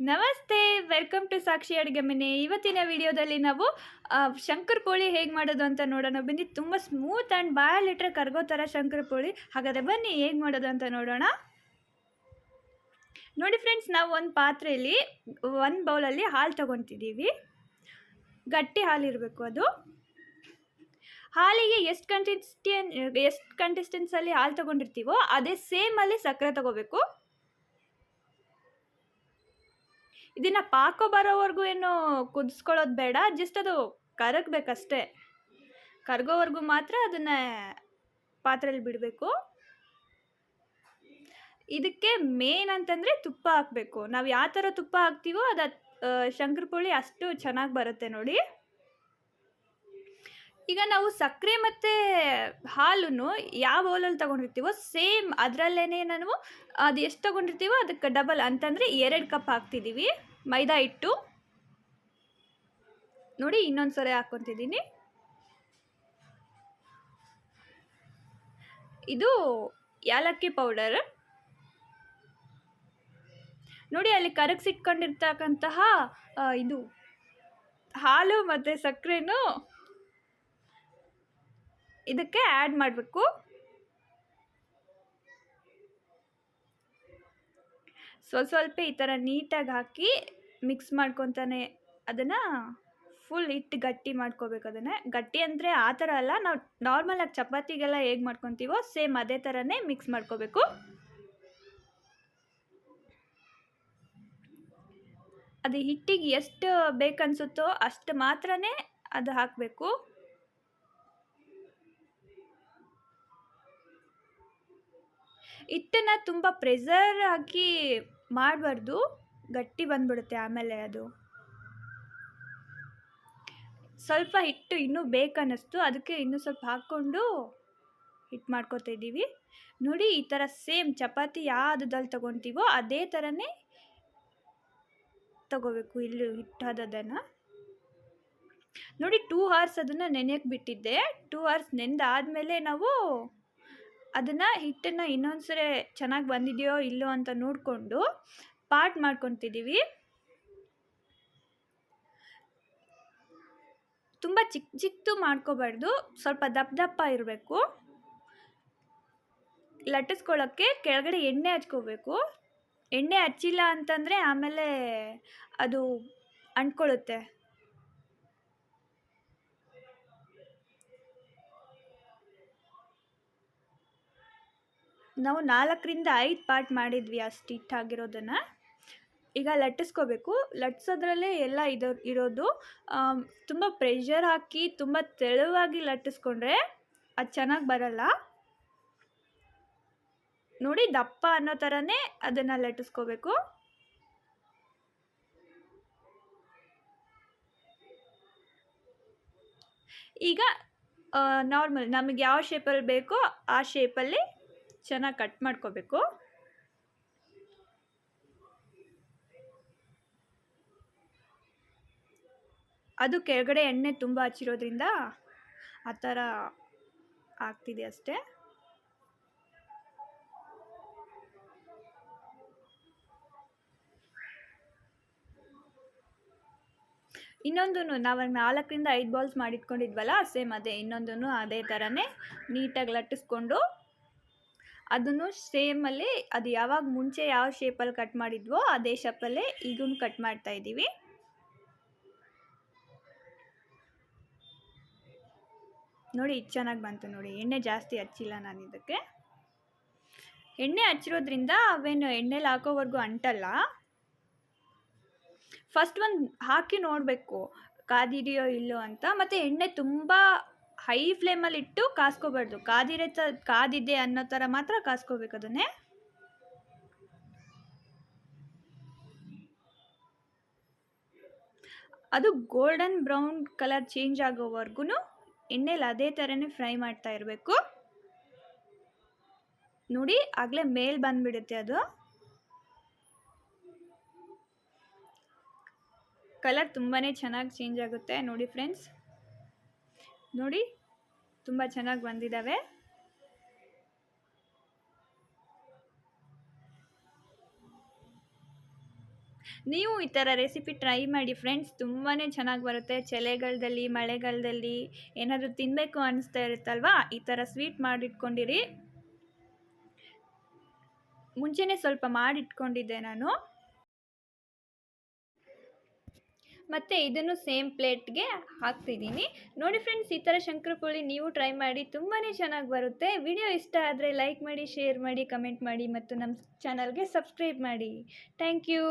ನಮಸ್ತೆ, welcome to ಸಾಕ್ಷಿ ಅಡುಗೆ ಮನೆ ಇವತ್ತಿನ ವಿಡಿಯೋದಲ್ಲಿ ನಾವು ಶಂಕರ್ ಪೋಳಿ ಹೇಗೆ ಮಾಡೋದು ಅಂತ ನೋಡೋಣ. ಬನ್ನಿ, ತುಂಬ ಸ್ಮೂತ್ ಆ್ಯಂಡ್ ಬಾಯಲ್ಲಿಟ್ರೆ ಕರ್ಗೋ ಥರ ಶಂಕರ್ ಪೋಳಿ. ಹಾಗಾದರೆ ಬನ್ನಿ, ಹೇಗೆ ಮಾಡೋದು ಅಂತ ನೋಡೋಣ. ನೋಡಿ ಫ್ರೆಂಡ್ಸ್ ನಾವು ಒಂದು ಪಾತ್ರೆಯಲ್ಲಿ, ಒಂದು ಬೌಲಲ್ಲಿ ಹಾಲು ತೊಗೊತಿದ್ದೀವಿ. ಗಟ್ಟಿ ಹಾಲಿರಬೇಕು ಅದು. ಹಾಲಿಗೆ ಎಷ್ಟು ಕಂಟಿಸ್ಟಿಯನ್ ಎಷ್ಟು ಕಂಟಿಸ್ಟೆನ್ಸಲ್ಲಿ ಹಾಲು ತೊಗೊಂಡಿರ್ತೀವೋ, ಅದೇ ಸೇಮಲ್ಲಿ ಸಕ್ಕರೆ ತೊಗೋಬೇಕು. ಇದನ್ನು ಪಾಕೋ ಬರೋವರೆಗೂ ಏನು ಕುದಿಸ್ಕೊಳ್ಳೋದು ಬೇಡ ಜಸ್ಟ್ ಅದು ಕರಗಬೇಕಷ್ಟೇ. ಕರಗೋವರೆಗೂ ಮಾತ್ರ ಅದನ್ನ ಪಾತ್ರೆಯಲ್ಲಿ ಬಿಡಬೇಕು. ಇದಕ್ಕೆ ಮೇನ್ ಅಂತಂದರೆ ತುಪ್ಪ ಹಾಕಬೇಕು. ನಾವು ಯಾವ ಥರ ತುಪ್ಪ ಹಾಕ್ತೀವೋ ಅದು ಶಂಕರಪುಳಿ ಅಷ್ಟು ಚೆನ್ನಾಗಿ ಬರುತ್ತೆ ನೋಡಿ. ಈಗ ನಾವು ಸಕ್ಕರೆ ಮತ್ತು ಹಾಲನ್ನು ಯಾವ ಬೌಲಲ್ಲಿ ತಗೊಂಡಿರ್ತೀವೋ ಸೇಮ್ ಅದರಲ್ಲೇ ನಾವು ಅದು ಎಷ್ಟು ತಗೊಂಡಿರ್ತೀವೋ ಅದಕ್ಕೆ ಡಬಲ್ ಅಂತಂದರೆ ಎರಡು ಕಪ್ ಹಾಕ್ತಿದ್ದೀವಿ. ಮೈದಾ ಹಿಟ್ಟು. ನೋಡಿ ಇನ್ನೊಂದು ಸರಿ ಹಾಕ್ಕೊತಿದ್ದೀನಿ. ಇದು ಯಾಲಕ್ಕಿ ಪೌಡರ್. ನೋಡಿ ಅಲ್ಲಿ ಕರಗಿಸಿಟ್ಕೊಂಡಿರ್ತಕ್ಕಂತಹ ಇದು ಹಾಲು ಮತ್ತು ಸಕ್ಕರೆನೂ ಇದಕ್ಕೆ ಆ್ಯಡ್ ಮಾಡಬೇಕು. ಸ್ವಲ್ಪ ಸ್ವಲ್ಪ ಈ ಥರ ನೀಟಾಗಿ ಹಾಕಿ ಮಿಕ್ಸ್ ಮಾಡ್ಕೊತಾನೆ ಅದನ್ನು ಫುಲ್ ಹಿಟ್ಟು ಗಟ್ಟಿ ಮಾಡ್ಕೋಬೇಕು ಅದನ್ನು. ಗಟ್ಟಿ ಅಂದರೆ ಆ ಥರ ಅಲ್ಲ, ನಾವು ನಾರ್ಮಲಾಗಿ ಚಪಾತಿಗೆಲ್ಲ ಹೇಗೆ ಮಾಡ್ಕೊತೀವೋ ಸೇಮ್ ಅದೇ ಥರನೇ ಮಿಕ್ಸ್ ಮಾಡ್ಕೋಬೇಕು. ಅದು ಹಿಟ್ಟಿಗೆ ಎಷ್ಟು ಬೇಕನ್ಸುತ್ತೋ ಅಷ್ಟು ಮಾತ್ರನೇ ಅದು ಹಾಕಬೇಕು. ಹಿಟ್ಟನ್ನು ತುಂಬ ಪ್ರೆಸರ್ ಹಾಕಿ ಮಾಡಬಾರ್ದು. ಗಟ್ಟಿ ಬಂದ್ಬಿಡುತ್ತೆ ಆಮೇಲೆ ಅದು. ಸ್ವಲ್ಪ ಹಿಟ್ಟು ಇನ್ನೂ ಬೇಕನ್ನಿಸ್ತು ಅದಕ್ಕೆ ಇನ್ನೂ ಸ್ವಲ್ಪ ಹಾಕ್ಕೊಂಡು ಹಿಟ್ಟು ಮಾಡ್ಕೋತಾ ಇದ್ದೀವಿ. ನೋಡಿ, ಈ ಥರ ಸೇಮ್ ಚಪಾತಿ ಯಾವುದಲ್ಲಿ ತೊಗೊತೀವೋ ಅದೇ ಥರನೇ ತಗೋಬೇಕು ಇಲ್ಲಿ ಹಿಟ್ಟಾದದನ್ನು. ನೋಡಿ ಟೂ ಅವರ್ಸ್ ಅದನ್ನು ನೆನೆಯಕ್ಕೆ ಬಿಟ್ಟಿದ್ದೆ. ಟೂ ಅವರ್ಸ್ ನೆಂದಾದಮೇಲೆ ನಾವು ಅದನ್ನು ಹಿಟ್ಟನ್ನು ಇನ್ನೊಂದು ಸರಿ ಚೆನ್ನಾಗಿ ಬಂದಿದೆಯೋ ಇಲ್ಲೋ ಅಂತ ನೋಡಿಕೊಂಡು ಪಾಟ್ ಮಾಡ್ಕೊತಿದ್ದೀವಿ ತುಂಬ ಚಿಕ್ಕ ಚಿಕ್ಕದು ಮಾಡ್ಕೋಬಾರ್ದು, ಸ್ವಲ್ಪ ದಪ್ಪ ದಪ್ಪ ಇರಬೇಕು. ಲಟ್ಟಿಸ್ಕೊಳ್ಳೋಕ್ಕೆ ಕೆಳಗಡೆ ಎಣ್ಣೆ ಹಚ್ಕೋಬೇಕು. ಎಣ್ಣೆ ಹಚ್ಚಿಲ್ಲ ಅಂತಂದರೆ ಆಮೇಲೆ ಅದು ಅಂಟ್ಕೊಳ್ಳುತ್ತೆ ನಾವು ನಾಲ್ಕರಿಂದ ಐದು ಪಾರ್ಟ್ ಮಾಡಿದ್ವಿ ಅಷ್ಟು ಹಿಟ್ಟಾಗಿರೋದನ್ನು. ಈಗ ಲಟ್ಟಿಸ್ಕೋಬೇಕು. ಲಟ್ಸೋದ್ರಲ್ಲೇ ಎಲ್ಲ ಇದು ಇರೋದು ತುಂಬ ಪ್ರೆಷರ್ ಹಾಕಿ ತುಂಬ ತೆಳುವಾಗಿ ಲಟ್ಟಿಸ್ಕೊಂಡ್ರೆ ಅದು ಚೆನ್ನಾಗಿ ಬರಲ್ಲ. ನೋಡಿ ದಪ್ಪ ಅನ್ನೋ ಥರನೇ ಅದನ್ನು ಲಟ್ಟಿಸ್ಕೋಬೇಕು. ಈಗ ನಾರ್ಮಲ್ ನಮಗೆ ಯಾವ ಶೇಪಲ್ಲಿ ಬೇಕೋ ಆ ಶೇಪಲ್ಲಿ ಚೆನ್ನಾಗಿ ಕಟ್ ಮಾಡ್ಕೋಬೇಕು. ಅದು ಕೆಳಗಡೆ ಎಣ್ಣೆ ತುಂಬ ಹಚ್ಚಿರೋದ್ರಿಂದ ಆ ಥರ ಆಗ್ತಿದೆ ಅಷ್ಟೇ. ಇನ್ನೊಂದು ನಾವು ನಾಲ್ಕರಿಂದ ಐದು ಬಾಲ್ಸ್ ಮಾಡಿಟ್ಕೊಂಡಿದ್ವಲ್ಲ ಸೇಮ್ ಅದೇ ಇನ್ನೊಂದು ಅದೇ ಥರನೇ ನೀಟಾಗಿ ಲಟ್ಟಿಸ್ಕೊಂಡು ಅದನ್ನು ಸೇಮಲ್ಲಿ ಅದು ಯಾವಾಗ ಮುಂಚೆ ಯಾವ ಶೇಪಲ್ಲಿ ಕಟ್ ಮಾಡಿದ್ವೋ ಅದೇ ಶೇಪಲ್ಲೇ ಈಗೂ ಕಟ್ ಮಾಡ್ತಾ ಇದ್ದೀವಿ. ನೋಡಿ ಇದು ಚೆನ್ನಾಗಿ ಬಂತು ನೋಡಿ, ಎಣ್ಣೆ ಜಾಸ್ತಿ ಹಚ್ಚಿಲ್ಲ ನಾನು ಇದಕ್ಕೆ. ಎಣ್ಣೆ ಹಚ್ಚಿರೋದ್ರಿಂದ ಅವೇನು ಎಣ್ಣೆಲಿ ಹಾಕೋವರೆಗೂ ಅಂಟಲ್ಲ. ಫಸ್ಟ್ ಒಂದು ಹಾಕಿ ನೋಡಬೇಕು ಕಾದಿಡಿಯೋ ಇಲ್ಲೋ ಅಂತ, ಮತ್ತು ಎಣ್ಣೆ ತುಂಬ ಹೈ ಫ್ಲೇಮಲ್ಲಿ ಇಟ್ಟು ಕಾಸ್ಕೋಬಾರ್ದು. ಕಾದಿರೆ ಕಾದಿದೆ ಅನ್ನೋ ಥರ ಮಾತ್ರ ಕಾಸ್ಕೋಬೇಕು ಅದನ್ನೇ. ಅದು ಗೋಲ್ಡನ್ ಬ್ರೌನ್ ಕಲರ್ ಚೇಂಜ್ ಆಗೋವರೆಗೂ ಎಣ್ಣೆಲಿ ಅದೇ ಥರನೇ ಫ್ರೈ ಮಾಡ್ತಾ ಇರಬೇಕು. ನೋಡಿ, ಆಗಲೇ ಮೇಲ್ ಬಂದುಬಿಡುತ್ತೆ ಅದು. ಕಲರ್ ತುಂಬಾ ಚೆನ್ನಾಗಿ ಚೇಂಜ್ ಆಗುತ್ತೆ. ನೋಡಿ ಫ್ರೆಂಡ್ಸ್. ನೋಡಿ, ತುಂಬ ಚೆನ್ನಾಗಿ ಬಂದಿದ್ದಾವೆ ನೀವು ಈ ಥರ ರೆಸಿಪಿ ಟ್ರೈ ಮಾಡಿ ಫ್ರೆಂಡ್ಸ್ ತುಂಬಾ ಚೆನ್ನಾಗಿ ಬರುತ್ತೆ. ಚಳಿಗಾಲದಲ್ಲಿ, ಮಳೆಗಾಲದಲ್ಲಿ ಏನಾದರೂ ತಿನ್ನಬೇಕು ಅನಿಸ್ತಾ ಇರುತ್ತಲ್ವಾ? ಈ ಥರ ಸ್ವೀಟ್ ಮಾಡಿಟ್ಕೊಂಡಿರಿ. ಮುಂಚೆನೇ ಸ್ವಲ್ಪ ಮಾಡಿಟ್ಕೊಂಡಿದ್ದೆ ನಾನು. ಮತ್ತು ಇದನ್ನು ಸೇಮ್ ಪ್ಲೇಟ್ಗೆ ಹಾಕ್ತಿದ್ದೀನಿ. ನೋಡಿ ಫ್ರೆಂಡ್ಸ್ ಈ ಥರ ಶಂಕರಪುಳಿ ನೀವು ಟ್ರೈ ಮಾಡಿ ತುಂಬಾ ಚೆನ್ನಾಗಿ ಬರುತ್ತೆ. ವಿಡಿಯೋ ಇಷ್ಟ ಆದರೆ ಲೈಕ್ ಮಾಡಿ ಶೇರ್ ಮಾಡಿ ಕಮೆಂಟ್ ಮಾಡಿ ಮತ್ತು ನಮ್ಮ ಚಾನಲ್ಗೆ ಸಬ್ಸ್ಕ್ರೈಬ್ ಮಾಡಿ. Thank you